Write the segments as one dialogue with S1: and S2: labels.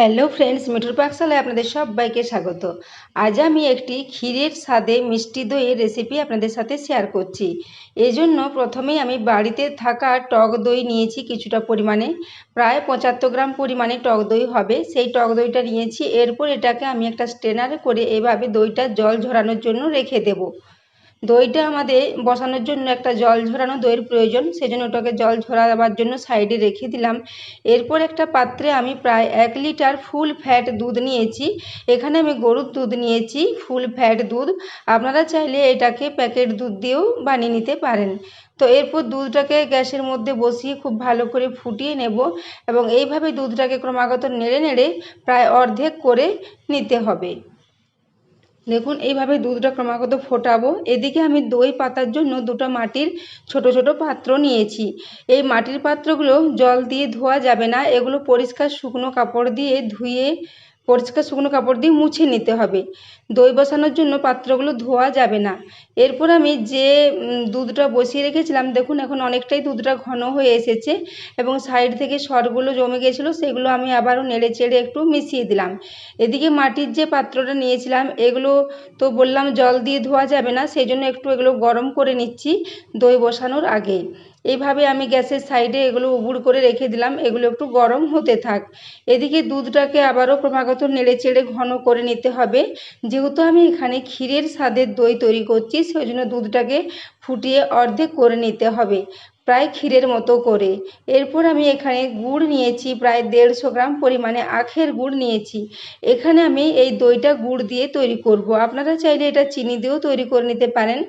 S1: Hello friends মিঠুর পাকশালায় আপনাদের সবাইকে স্বাগত। আজ আমি একটি ক্ষীরের স্বাদে মিষ্টি দইয়ের রেসিপি আপনাদের সাথে শেয়ার করছি। এই জন্য প্রথমেই আমি বাড়িতে থাকা টক দই নিয়েছি কিছুটা পরিমাণে। প্রায় পঁচাত্তর গ্রাম পরিমাণে টক দই হবে। সেই টক দইটা নিয়েছি। এরপর এটাকে আমি একটা স্ট্রেনারে করে এভাবে দইটা জল ঝরানোর জন্য রেখে দেবো। দইটা আমাদের বসানোর জন্য একটা জল ঝরানো দইয়ের প্রয়োজন, সেজন্য ওটাকে জল ঝরাবার জন্য সাইডে রেখে দিলাম। এরপর একটা পাত্রে আমি প্রায় এক লিটার ফুল ফ্যাট দুধ নিয়েছি। এখানে আমি গরুর দুধ নিয়েছি, ফুল ফ্যাট দুধ। আপনারা চাইলে এটাকে প্যাকেট দুধ দিয়েও বানিয়ে নিতে পারেন। তো এরপর দুধটাকে গ্যাসের মধ্যে বসিয়ে খুব ভালো করে ফুটিয়ে নেব এবং এইভাবে দুধটাকে ক্রমাগত নেড়ে নেড়ে প্রায় অর্ধেক করে নিতে হবে। দেখুন, এইভাবে দুধটা ক্রমাগত ফোটাবো। এদিকে আমি দই পাতার জন্য দুটো মাটির ছোট ছোট পাত্র নিয়েছি। এই মাটির পাত্রগুলো জল দিয়ে ধোয়া যাবে না। এগুলো পরিষ্কার শুকনো কাপড় দিয়ে ধুয়ে পরিষ্কার শুকনো কাপড় দিয়ে মুছে নিতে হবে। দই বসানোর জন্য পাত্রগুলো ধোয়া যাবে না। এরপর আমি যে দুধটা বসিয়ে রেখেছিলাম, দেখুন এখন অনেকটাই দুধটা ঘন হয়ে এসেছে এবং সাইড থেকে সরগুলো জমে গেছিল, সেগুলো আমি আবারও নেড়ে চেড়ে একটু মিশিয়ে দিলাম। এদিকে মাটির যে পাত্রটা নিয়েছিলাম, এগুলো তো বললাম জল দিয়ে ধোয়া যাবে না সেই জন্য একটু এগুলো গরম করে নিচ্ছি দই বসানোর আগে এইভাবে আমি গ্যাসের সাইডে এগুলো উবুড় করে রেখে দিলাম, এগুলো একটু গরম হতে থাক। এদিকে দুধটাকে আবারও ক্রমাগত নেড়ে চেড়ে ঘন করে নিতে হবে। যেহেতু আমি এখানে ক্ষীরের স্বাদের দই তৈরি করছি সেই জন্য দুধটাকে ফুটিয়ে অর্ধেক করে নিতে হবে। প্রায় ক্ষীরের মতো করে। এরপর আমি এখানে গুড় নিয়েছি, প্রায় দেড়শো গ্রাম পরিমাণে আখের গুড় নিয়েছি। এখানে আমি এই দইটা গুড় দিয়ে তৈরি করব। আপনারা চাইলে এটা চিনি দিয়েও তৈরি করে নিতে পারেন।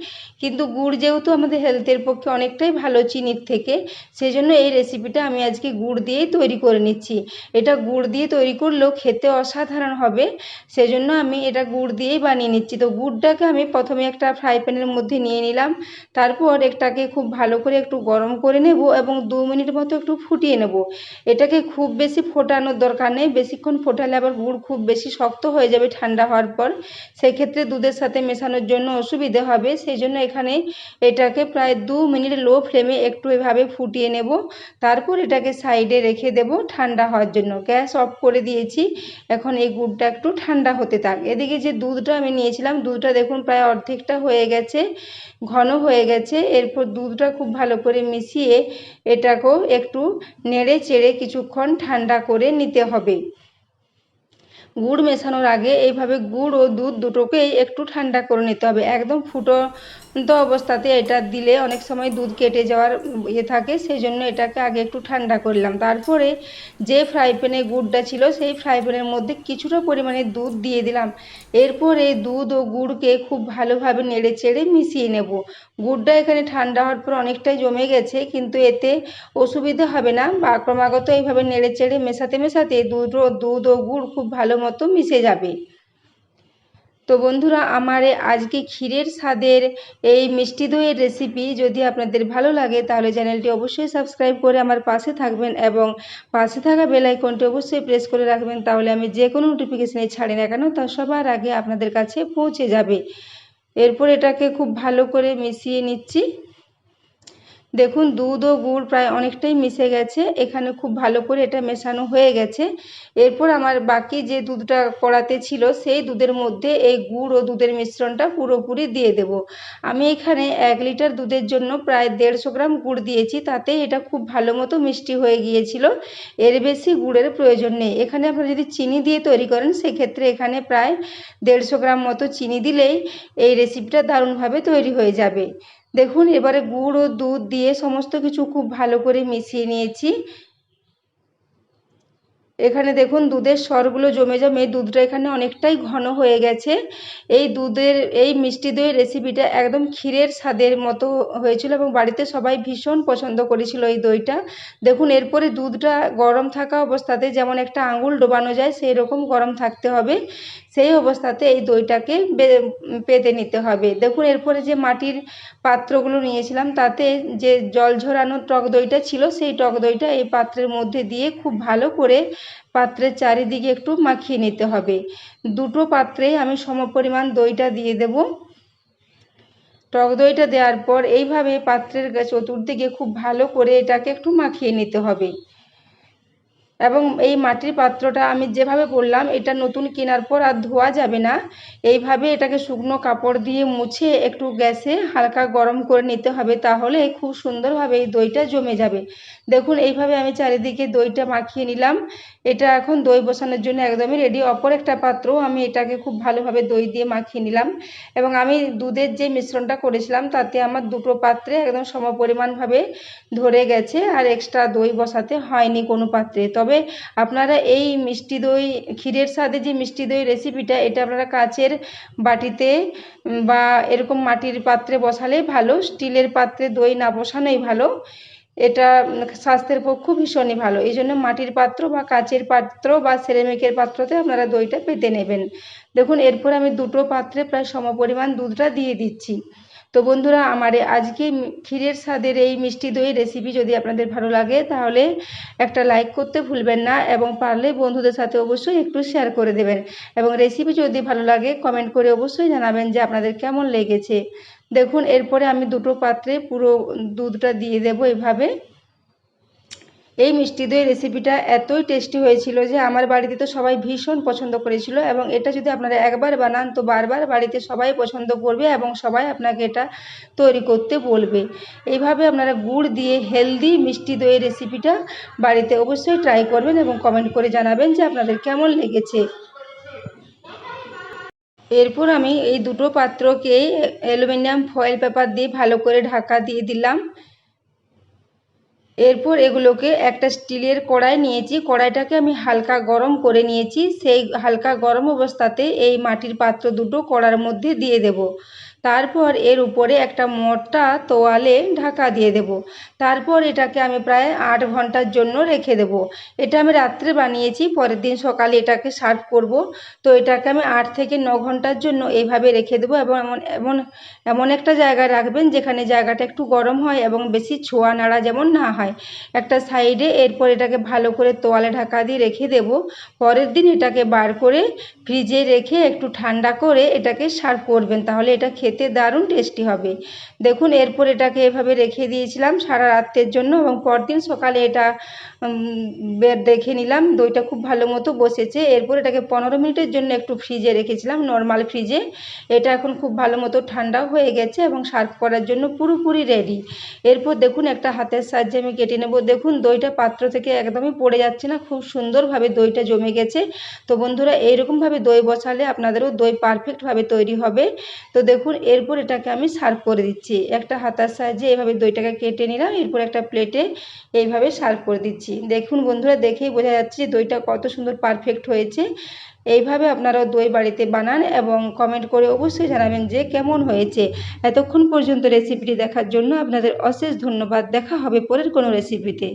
S1: কিন্তু গুড় যেহেতু আমাদের হেলথের পক্ষে অনেকটাই ভালো চিনির থেকে সেই জন্য এই রেসিপিটা আমি আজকে গুড় দিয়েই তৈরি করে নিচ্ছি। এটা গুড় দিয়ে তৈরি করলেও খেতে অসাধারণ হবে, সেজন্য আমি এটা গুড় দিয়েই বানিয়ে নিচ্ছি। তো গুড়টাকে আমি প্রথমে একটা ফ্রাই প্যানের মধ্যে নিয়ে নিলাম, তারপর একটাকে খুব ভালো করে একটু গরম গরম করে নেব এবং দু মিনিট মতো একটু ফুটিয়ে নেব। এটাকে খুব বেশি ফোটানোর দরকার নেই। বেশিক্ষণ ফোটালে আবার গুড় খুব বেশি শক্ত হয়ে যাবে ঠান্ডা হওয়ার পর। সেক্ষেত্রে দুধের সাথে মেশানোর জন্য অসুবিধে হবে। সেই জন্য এখানে এটাকে প্রায় দু মিনিট লো ফ্লেমে একটু এভাবে ফুটিয়ে নেব। তারপর এটাকে সাইডে রেখে দেব ঠান্ডা হওয়ার জন্য। গ্যাস অফ করে দিয়েছি। এখন এই গুড়টা একটু ঠান্ডা হতে থাক। এদিকে যে দুধটা আমি নিয়েছিলাম, দুধটা দেখুন প্রায় অর্ধেকটা হয়ে গেছে, ঘন হয়ে গেছে। এরপর দুধটা খুব ভালো করে মিশিয়ে এটাকেও একটু নেড়ে চেড়ে কিছুক্ষণ ঠান্ডা করে নিতে হবে। গুড় মেশানোর আগে এইভাবে গুড় ও দুধ দুটোকেই একটু ঠান্ডা করে নিতে হবে। একদম ফুটো তো অবস্থাতে এটা দিলে অনেক সময় দুধ কেটে যাওয়ার ইয়ে থাকে, সেই জন্য এটাকে আগে একটু ঠান্ডা করলাম তারপরে যে ফ্রাই প্যানে গুড়টা ছিল, সেই ফ্রাই প্যানের মধ্যে কিছুটা পরিমাণে দুধ দিয়ে দিলাম। এরপরে দুধ ও গুড়কে খুব ভালোভাবে নেড়ে চেড়ে মিশিয়ে নেব। গুড়টা এখানে ঠান্ডা হওয়ার পর অনেকটাই জমে গেছে, কিন্তু এতে অসুবিধা হবে না। বা ক্রমাগত এইভাবে নেড়ে চেড়ে মেশাতে মেশাতে দুধ দুধ ও গুড় খুব ভালো মতো মিশে যাবে। তো বন্ধুরা, আমার আজকে ক্ষীরের স্বাদের এই মিষ্টি দইয়ের রেসিপি যদি আপনাদের ভালো লাগে, তাহলে চ্যানেলটি অবশ্যই সাবস্ক্রাইব করে আমার পাশে থাকবেন এবং পাশে থাকা বেল আইকনটি অবশ্যই প্রেস করে রাখবেন, তাহলে আমি যে কোনো নোটিফিকেশানে ছাড়ি না কেন, তা সবার আগে আপনাদের কাছে পৌঁছে যাবে। এরপর এটাকে খুব ভালো করে মিশিয়ে নিচ্ছি। দেখুন, দুধ ও গুড় প্রায় অনেকটাই মিশে গেছে। এখানে খুব ভালো করে এটা মেশানো হয়ে গেছে। এরপর আমার বাকি যে দুধটা কড়াতে ছিল, সেই দুধের মধ্যে এই গুড় ও দুধের মিশ্রণটা পুরোপুরি দিয়ে দেব। আমি এখানে এক লিটার দুধের জন্য প্রায় দেড়শো গ্রাম গুড় দিয়েছি, তাতে এটা খুব ভালো মতো মিষ্টি হয়ে গিয়েছিল। এর বেশি গুড়ের প্রয়োজন নেই। এখানে আপনারা যদি চিনি দিয়ে তৈরি করেন, সেক্ষেত্রে এখানে প্রায় দেড়শো গ্রাম মতো চিনি দিলেই এই রেসিপিটা দারুণভাবে তৈরি হয়ে যাবে। দেখুন, এবারে গুড় ও দুধ দিয়ে সমস্ত কিছু খুব ভালো করে মিশিয়ে নিয়েছি। এখানে দেখুন, দুধের স্বরগুলো জমে জমে দুধটা এখানে অনেকটাই ঘন হয়ে গেছে। এই দুধের, এই মিষ্টি দইয়ের রেসিপিটা একদম ক্ষীরের স্বাদের মতো হয়েছিল এবং বাড়িতে সবাই ভীষণ পছন্দ করেছিল এই দইটা। দেখুন, এরপরে দুধটা গরম থাকা অবস্থাতে যেমন একটা আঙুল ডোবানো যায় সেই রকম গরম থাকতে হবে। সেই অবস্থাতে এই দইটাকে পেতে নিতে হবে। দেখুন, এরপরে যে মাটির পাত্রগুলো নিয়েছিলাম, তাতে যে জল ঝরানো টক দইটা ছিল, সেই টক দইটা এই পাত্রের মধ্যে দিয়ে খুব ভালো করে পাত্রের চারিদিকে একটু মাখিয়ে নিতে হবে। দুটো পাত্রে আমি সমপরিমাণ দইটা দিয়ে দেব। টক দইটা দেওয়ার পর এইভাবে পাত্রের চতুর্দিকে খুব ভালো করে এটাকে একটু মাখিয়ে নিতে হবে। এবং এই মাটির পাত্রটা আমি যেভাবে বললাম এটা নতুন কেনার পর আর ধোয়া যাবে না। এইভাবে এটাকে শুকনো কাপড় দিয়ে মুছে একটু গ্যাসে হালকা গরম করে নিতে হবে, তাহলে খুব সুন্দরভাবে এই দইটা জমে যাবে। দেখুন, এইভাবে আমি চারিদিকে দইটা মাখিয়ে নিলাম। এটা এখন দই বসানোর জন্য একদমই রেডি অপর একটা পাত্র আমি এটাকে খুব ভালোভাবে দই দিয়ে মাখিয়ে নিলাম। এবং আমি দুধের যে মিশ্রণটা করেছিলাম, তাতে আমার দুটো পাত্রে একদম সমপরিমাণভাবে ধরে গেছে, আর এক্সট্রা দই বসাতে হয়নি কোনো পাত্রে। তবে আপনারা এই মিষ্টি দই, ক্ষীরের স্বাদে যে মিষ্টি দই রেসিপিটা এটা আপনারা কাচের বাটিতে বা এরকম মাটির পাত্রে বসালেই ভালো, স্টিলের পাত্রে দই না বসানোই ভালো। এটা স্বাস্থ্যের পক্ষেও ভীষণই ভালো। এই জন্য মাটির পাত্র বা কাচের পাত্র বা সেরেমিকের পাত্রতে আপনারা দইটা পেতে নেবেন। দেখুন, এরপর আমি দুটো পাত্রে প্রায় সমপরিমাণ দুধটা দিয়ে দিচ্ছি। তো বন্ধুরা, আমার আজকে ক্ষীরের স্বাদের এই মিষ্টি দই রেসিপি যদি আপনাদের ভালো লাগে, তাহলে একটা লাইক করতে ভুলবেন না এবং পারলে বন্ধুদের সাথে অবশ্যই একটু শেয়ার করে দেবেন। এবং রেসিপি যদি ভালো লাগে কমেন্ট করে অবশ্যই জানাবেন যে আপনাদের কেমন লেগেছে। দেখুন, এরপরে আমি দুটো পাত্রে পুরো দুধটা দিয়ে দেবো এভাবে। এই মিষ্টি দই রেসিপিটা এতই টেস্টি হয়েছিল যে আমার বাড়িতে তো সবাই ভীষণ পছন্দ করেছিল এবং এটা যদি আপনারা একবার বানান, তো বারবার বাড়িতে সবাই পছন্দ করবে এবং সবাই আপনাকে এটা তৈরি করতে বলবে। এইভাবে আপনারা গুড় দিয়ে হেলদি মিষ্টি দইয়ের রেসিপিটা বাড়িতে অবশ্যই ট্রাই করবেন এবং কমেন্ট করে জানাবেন যে আপনাদের কেমন লেগেছে। এরপর আমি এই দুটো পাত্রকে অ্যালুমিনিয়াম ফয়েল পেপার দিয়ে ভালো করে ঢাকা দিয়ে দিলাম। এরপর এগুলোকে একটা স্টিলের কড়াই নিয়েছি। কড়াইটাকে আমি হালকা গরম করে নিয়েছি। সেই হালকা গরম অবস্থাতে এই মাটির পাত্র দুটো কড়ার মধ্যে দিয়ে দেব। তারপর এর উপরে একটা মোটা তোয়ালে ঢাকা দিয়ে দেব। তারপর এটাকে আমি প্রায় আট ঘণ্টার জন্য রেখে দেব। এটা আমি রাত্রে বানিয়েছি, পরের দিন সকালে এটাকে সার্ভ করব। তো এটাকে আমি আট থেকে ন ঘণ্টার জন্য এইভাবে রেখে দেবো এবং এমন এমন এমন একটা জায়গায় রাখবেন যেখানে জায়গাটা একটু গরম হয় এবং বেশি ছোঁয়া নাড়া যেমন না হয়। একটা সাইডে এরপর এটাকে ভালো করে তোয়ালে ঢাকা দিয়ে রেখে দেব। পরের দিন এটাকে বার করে ফ্রিজে রেখে একটু ঠান্ডা করে এটাকে সার্ভ করবেন, তাহলে এটা খেতে দারুণ টেস্টি হবে। দেখুন, এরপর এটাকে এভাবে রেখে দিয়েছিলাম সারা রাত্রের জন্য এবং পরদিন সকালে এটা বের দেখে নিলাম, দইটা খুব ভালো মতো বসেছে। এরপর এটাকে পনেরো মিনিটের জন্য একটু ফ্রিজে রেখেছিলাম নর্মাল ফ্রিজে এটা এখন খুব ভালো মতো ঠান্ডাও হয়ে গেছে এবং সার্ভ করার জন্য পুরোপুরি রেডি এরপর দেখুন, একটা হাতের সাহায্যে আমি কেটে নেব। দেখুন, দইটা পাত্র থেকে একদমই পড়ে যাচ্ছে না, খুব সুন্দরভাবে দইটা জমে গেছে। তো বন্ধুরা, এইরকমভাবে দই বসালে আপনাদেরও দই পারফেক্টভাবে তৈরি হবে। তো দেখুন এরপর এটাকে আমি সার্ভ করে দিচ্ছি। একটা হাতার সাহায্যে এইভাবে দইটাকে কেটে নিলাম, এরপর একটা প্লেটে এইভাবে সার্ভ করে দিচ্ছি। দেখুন বন্ধুরা, দেখেই বোঝা যাচ্ছে দইটা কত সুন্দর পারফেক্ট হয়েছে। এইভাবে আপনারাও দই বাড়িতে বানান এবং কমেন্ট করে অবশ্যই জানাবেন যে কেমন হয়েছে। এতক্ষণ পর্যন্ত রেসিপিটি দেখার জন্য আপনাদের অশেষ ধন্যবাদ। দেখা হবে পরের কোনো রেসিপিতে